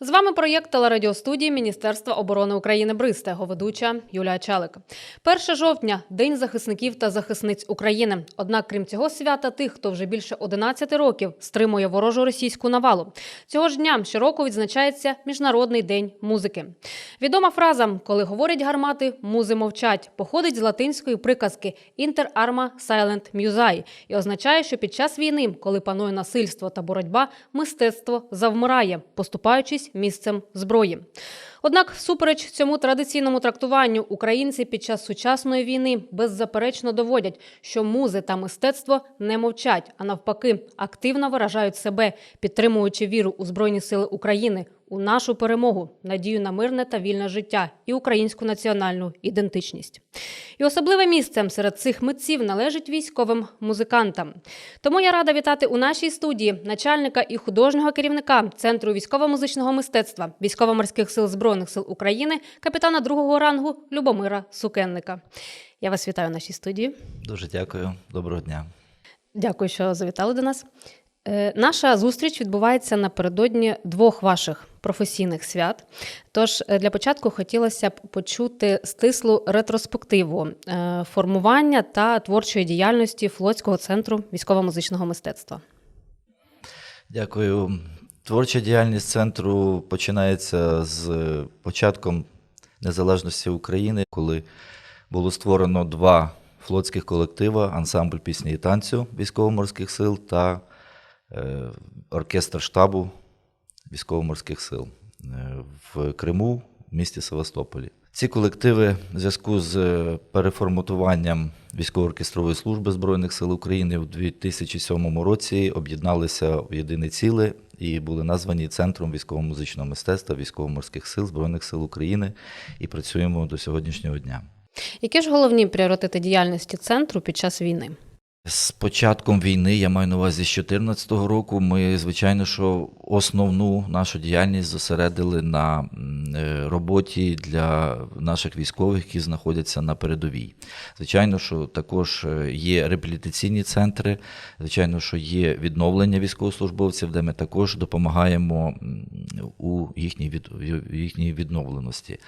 З вами проєкт телерадіостудії Міністерства оборони України Бриста, його ведуча Юлія Чалик. 1 жовтня День захисників та захисниць України. Однак, крім цього свята, тих, хто вже більше 11 років стримує ворожу російську навалу. Цього ж дня щороку відзначається Міжнародний день музики. Відома фраза, коли говорять гармати, музи мовчать, походить з латинської приказки «Inter arma silent musae» і означає, що під час війни, коли панує насильство та боротьба, мистецтво завмирає, поступаючись місцем зброї. Однак, всупереч цьому традиційному трактуванню, українці під час сучасної війни беззаперечно доводять, що музи та мистецтво не мовчать, а навпаки, активно виражають себе, підтримуючи віру у Збройні Сили України, у нашу перемогу, надію на мирне та вільне життя і українську національну ідентичність. І особливе місце серед цих митців належить військовим музикантам. Тому я рада вітати у нашій студії начальника і художнього керівника Центру військово-музичного мистецтва Військово-морських сил Збройних сил України, капітана другого рангу Любомира Сукенника. Я вас вітаю в нашій студії. Дуже дякую, доброго дня. Дякую, що завітали до нас. Е, Наша зустріч відбувається напередодні двох ваших професійних свят. Тож е, для початку хотілося б почути стислу ретроспективу е, формування та творчої діяльності Флотського центру військово-музичного мистецтва. Дякую. Творча діяльність центру починається з початком незалежності України, коли було створено два флотських колектива: ансамбль пісні і танцю військово-морських сил та е, оркестр штабу військово-морських сил е, в Криму, в місті Севастополі. Ці колективи в зв'язку з е, переформатуванням військово-оркестрової служби Збройних сил України у 2007 році об'єдналися в єдине ціле і були названі Центром військово-музичного мистецтва військово-морських сил Збройних сил України і працюємо до сьогоднішнього дня. Які ж головні пріоритети діяльності центру під час війни? З початком війни, я маю на увазі з 2014 року, ми, звичайно, що основну нашу діяльність зосередили на роботі для наших військових, які знаходяться на передовій. Звичайно, що також е, є реабілітаційні центри, звичайно, що є відновлення військовослужбовців, де ми також допомагаємо у їхній, від, їхній відновленості.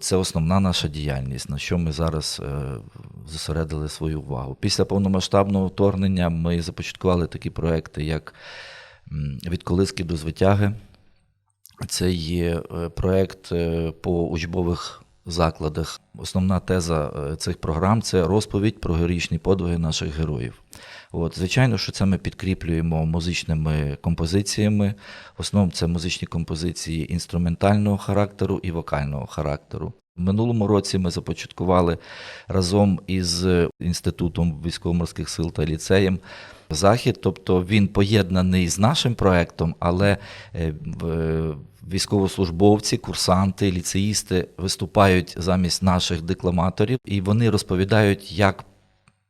Це основна наша діяльність, на що ми зараз е, зосередили свою увагу. Після повномасштабного вторгнення ми започаткували такі проекти, як від колиски до звитяги. Це є е, проект е, по учбових закладах. Основна теза е, цих програм це розповідь про героїчні подвиги наших героїв. От, звичайно, що це ми підкріплюємо музичними композиціями. В основному це музичні композиції інструментального характеру і вокального характеру. Минулому році ми започаткували разом із Інститутом військово-морських сил та ліцеєм захід, тобто він поєднаний з нашим проектом, але е, в- військовослужбовці, курсанти, ліцеїсти виступають замість наших декламаторів, і вони розповідають, як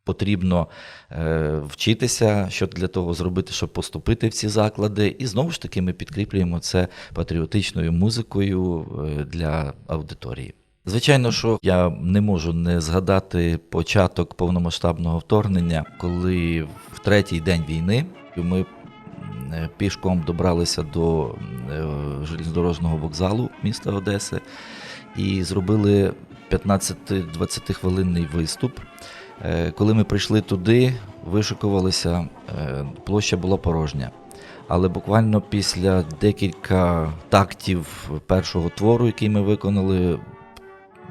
потрібно е, вчитися, що для того зробити, щоб поступити в ці заклади. І знову ж таки ми підкріплюємо це патріотичною музикою е, для аудиторії. Звичайно, що я не можу не згадати початок повномасштабного вторгнення, коли в третій день війни ми е, пішком добралися до железнодорожного вокзалу міста Одеси і зробили 15-20 хвилинний виступ. Е, Коли ми прийшли туди, вишикувалися, е, площа була порожня. Але буквально після декілька тактів першого твору, який ми виконали,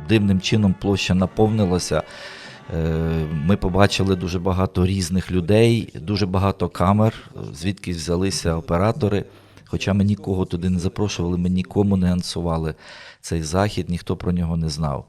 дивним чином площа наповнилася. Е, Ми побачили дуже багато різних людей, дуже багато камер, звідки взялися оператори. Хоча ми нікого туди не запрошували, ми нікому не анонсували цей захід, ніхто про нього не знав.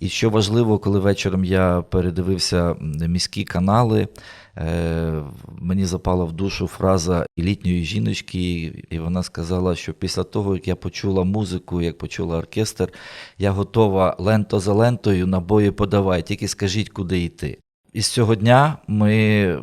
І що важливо, коли вечором я передивився міські канали, е, мені запала в душу фраза літньої жіночки, і вона сказала, що після того, як я почула музику, як почула оркестр, я готова лento за лентою на бої подавай, тільки скажіть, куди йти. І з цього дня ми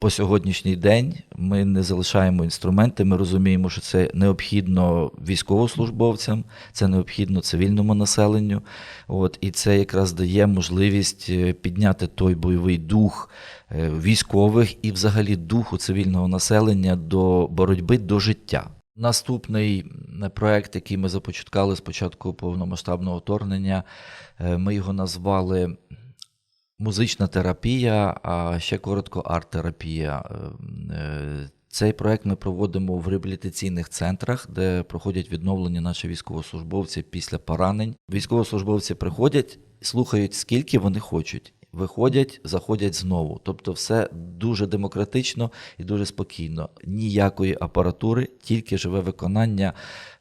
по сьогоднішній день ми не залишаємо інструменти. Ми розуміємо, що це необхідно військовослужбовцям, це необхідно цивільному населенню. От, і це якраз дає можливість е, підняти той бойовий дух е, військових і взагалі духу цивільного населення до боротьби до життя. Наступний проект, який ми започаткали з початку повномасштабного вторгнення, е, ми його назвали музична терапія, а ще коротко арт-терапія. Е, е, Цей проект ми проводимо в реабілітаційних центрах, де проходять відновлення наші військовослужбовці після поранень. Військовослужбовці приходять, слухають, скільки вони хочуть. Виходять, заходять знову. Тобто, все дуже демократично і дуже спокійно. Ніякої апаратури, тільки живе виконання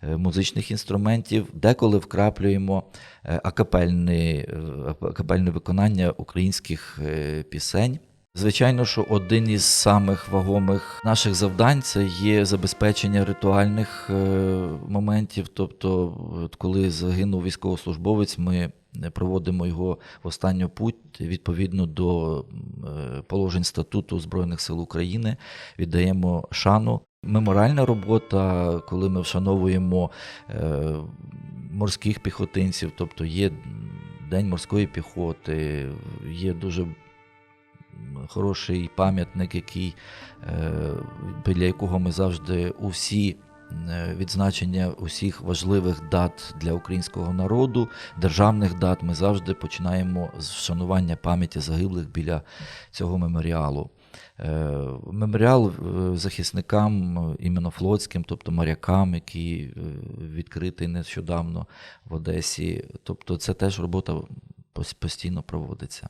е, музичних інструментів, деколи вкраплюємо е, акапельне, акапельне виконання українських е, пісень. Звичайно, що один із самих вагомих наших завдань це є забезпечення ритуальних моментів. Тобто, коли загинув військовослужбовець, ми проводимо його в останню путь відповідно до е, положень статуту Збройних сил України, віддаємо шану. Меморальна робота, коли ми вшановуємо е, морських піхотинців, тобто є День морської піхоти, є дуже хороший пам'ятник, який, е, біля якого ми завжди усі е, відзначення усіх важливих дат для українського народу, державних дат, ми завжди починаємо з вшанування пам'яті загиблих біля цього меморіалу. Е, Меморіал е, захисникам е, іменно флотським, тобто морякам, які е, відкритий нещодавно в Одесі. Тобто це теж робота постійно проводиться.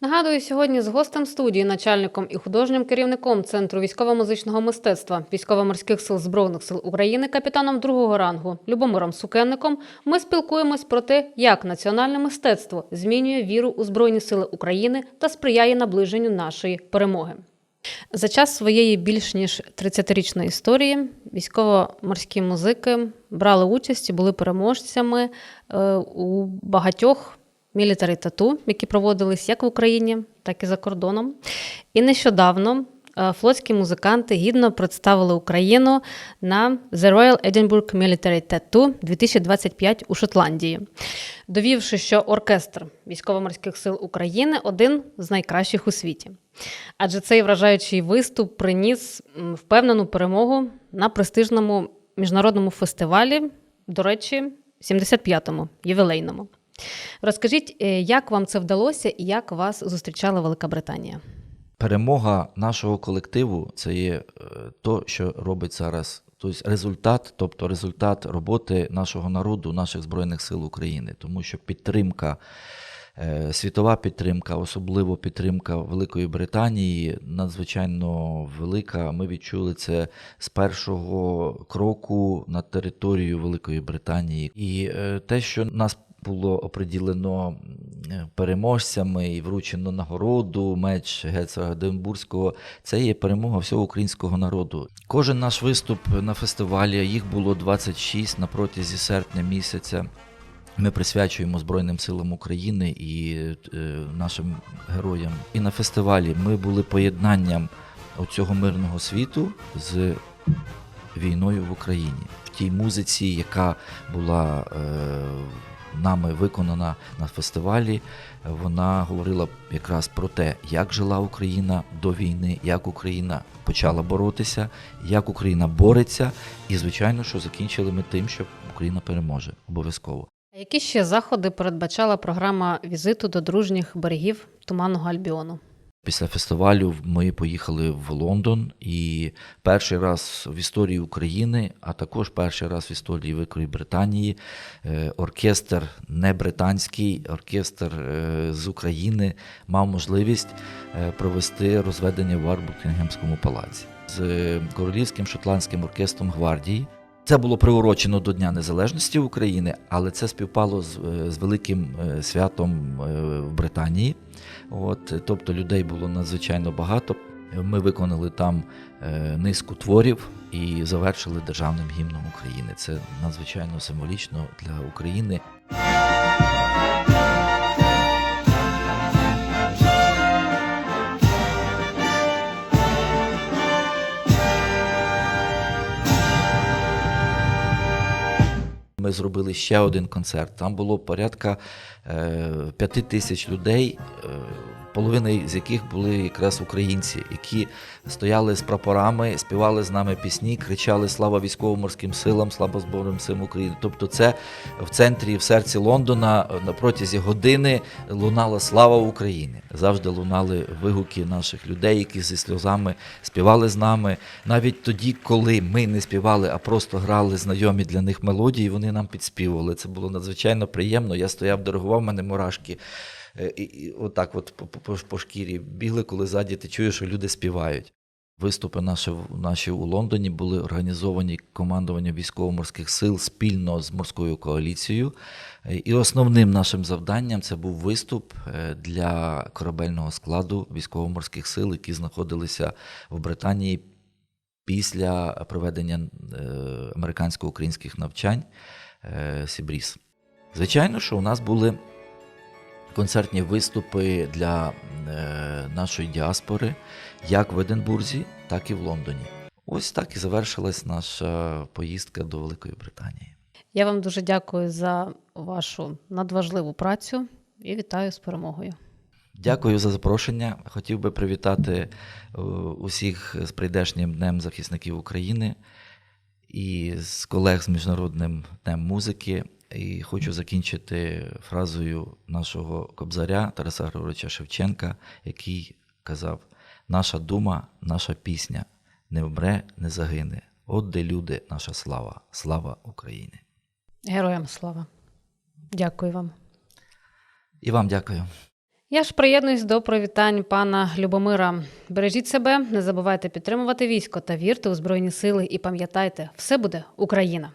Нагадую, сьогодні з гостем студії, начальником і художнім керівником Центру військово-музичного мистецтва військово-морських сил Збройних сил України, капітаном другого рангу Любомиром Сукенником, ми спілкуємось про те, як національне мистецтво змінює віру у Збройні Сили України та сприяє наближенню нашої перемоги. За час своєї більш ніж 30-річної історії військово-морські музики брали участь і були переможцями е, у багатьох мілітарі тату, які проводились як в Україні, так і за кордоном. І нещодавно е, флотські музиканти гідно представили Україну на The Royal Edinburgh Military Tattoo 2025 у Шотландії, довівши, що оркестр військово-морських сил України один з найкращих у світі. Адже цей вражаючий виступ приніс впевнену перемогу на престижному міжнародному фестивалі, до речі, 75-му ювілейному. Розкажіть, е, як вам це вдалося і як вас зустрічала Велика Британія? Перемога нашого колективу це є е, то, що робить зараз. Тобто результат, тобто результат роботи нашого народу, наших Збройних сил України, тому що підтримка, е, світова підтримка, особливо підтримка Великої Британії, надзвичайно велика. Ми відчули це з першого кроку на територію Великої Британії. І те, що нас було оприділено переможцями і вручено нагороду, меч Герцога Единбурзького. Це є перемога всього українського народу. Кожен наш виступ на фестивалі, їх було 26 на протязі серпня місяця. Ми присвячуємо Збройним силам України і е, нашим героям. І на фестивалі ми були поєднанням оцього мирного світу з війною в Україні в тій музиці, яка була е, нами виконана на фестивалі. Вона говорила якраз про те, як жила Україна до війни, як Україна почала боротися, як Україна бореться, і звичайно, що закінчили ми тим, що Україна переможе обов'язково. Які ще заходи передбачала програма візиту до дружніх берегів Туманного Альбіону? Після фестивалю ми поїхали в Лондон, і перший раз в історії України, а також перший раз в історії Великої Британії, е, оркестр не британський, оркестр е, з України мав можливість е, провести розведення в Арбукінгемському палаці з королівським шотландським оркестром гвардії. Це було приурочено до Дня Незалежності України, але це співпало з, е, з великим е, святом е, в Британії. От, тобто людей було надзвичайно багато. Ми виконали там низку творів і завершили державним гімном України. Це надзвичайно символічно для України. Зробили ще один концерт. Там було порядка е, п'яти тисяч людей. Половина з яких були якраз українці, які стояли з прапорами, співали з нами пісні, кричали Слава військово-морським силам, слава Збройним силам України. Тобто, це в центрі, в серці Лондона на протязі години лунала слава України. Завжди лунали вигуки наших людей, які зі сльозами співали з нами. Навіть тоді, коли ми не співали, а просто грали знайомі для них мелодії, вони нам підспівували. Це було надзвичайно приємно. Я стояв, диригував, в мене мурашки. Е, І, і отак, от по, шкірі бігли, коли ззаді ти чуєш, що люди співають. Виступи наші, наші у Лондоні були організовані командуванням військово-морських сил спільно з морською коаліцією. Е, І основним нашим завданням це був виступ е, для корабельного складу військово-морських сил, які знаходилися в Британії після проведення американсько-українських навчань Сібріс. Звичайно, що у нас були концертні виступи для е, нашої діаспори як в Единбурзі, так і в Лондоні. Ось так і завершилась наша поїздка до Великої Британії. Я вам дуже дякую за вашу надважливу працю і вітаю з перемогою. Дякую за запрошення. Хотів би привітати е, усіх з прийдешнім Днем захисників України і з колег з Міжнародним днем музики. І хочу закінчити фразою нашого кобзаря Тараса Григоровича Шевченка, який казав: наша дума, наша пісня не вмре, не загине. От де люди, наша слава, слава України. Героям слава. Дякую вам. І вам дякую. Я ж приєднуюсь до привітань пана Любомира. Бережіть себе, не забувайте підтримувати військо та вірте у Збройні Сили і пам'ятайте, все буде Україна.